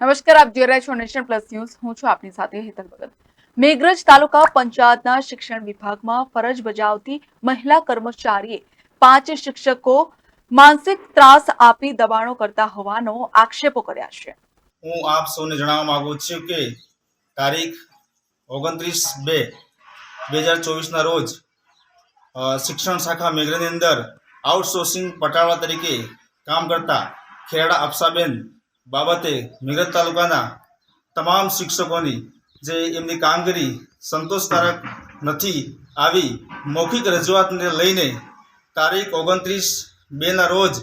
નમસ્કાર, આપ જોઈ રહ્યા છો નેશન પ્લસ ન્યૂઝ. હું છું આપની સાથે હેતલ ભગત. મેઘરજ તાલુકા પંચાયતના શિક્ષણ વિભાગમાં ફરજ બજાવતી મહિલા કર્મચારીએ પાંચ શિક્ષકો માનસિક ત્રાસ આપી દબાણો કરતા હોવાનો આક્ષેપો કર્યા છે. હું આપ સૌને જણાવવા માંગુ છું કે તારીખ ઓગણત્રીસ બે બે હજાર ચોવીસના રોજ શિક્ષણ શાખા મેઘરાની અંદર આઉટસોર્સિંગ પટાવાળા તરીકે કામ કરતા ખેરડા અપ્સાબેન બાબતે મેઘરજ તાલુકાના તમામ શિક્ષકોની જે એમની કામગીરી સંતોષકારક નથી આવી મૌખિક રજૂઆતને લઈને તારીખ ઓગણત્રીસ બેના રોજ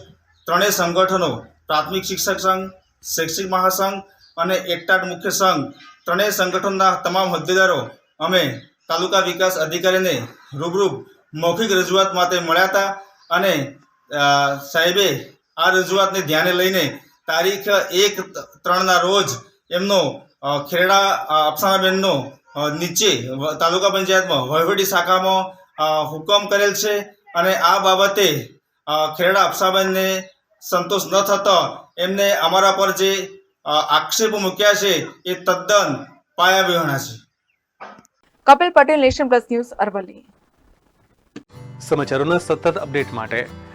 ત્રણેય સંગઠનો, પ્રાથમિક શિક્ષક સંઘ, શૈક્ષિક મહાસંઘ અને એકટાટ મુખ્ય સંઘ ત્રણેય સંગઠનના તમામ હોદ્દેદારો અમે તાલુકા વિકાસ અધિકારીને રૂબરૂ મૌખિક રજૂઆત માટે મળ્યા હતા અને સાહેબે આ રજૂઆતને ધ્યાને લઈને તારીખ એક ત્રણના રોજ એમનો ખેરડા ખેડા અ, નીચે તાલુકા પંચાયતમાં વહીવટી શાખામાં હુકમ કરેલ છે અને આ બાબતે ખેરડા ખેડા અફસાબેનને સંતોષ ન થતો એમને અમારા પર જે આક્ષેપો મૂક્યા છે એ તદ્દન પાયાવિહોણા છે. Kapil Patel nation plus news Aravalli. સમાચારોના સતત અપડેટ માટે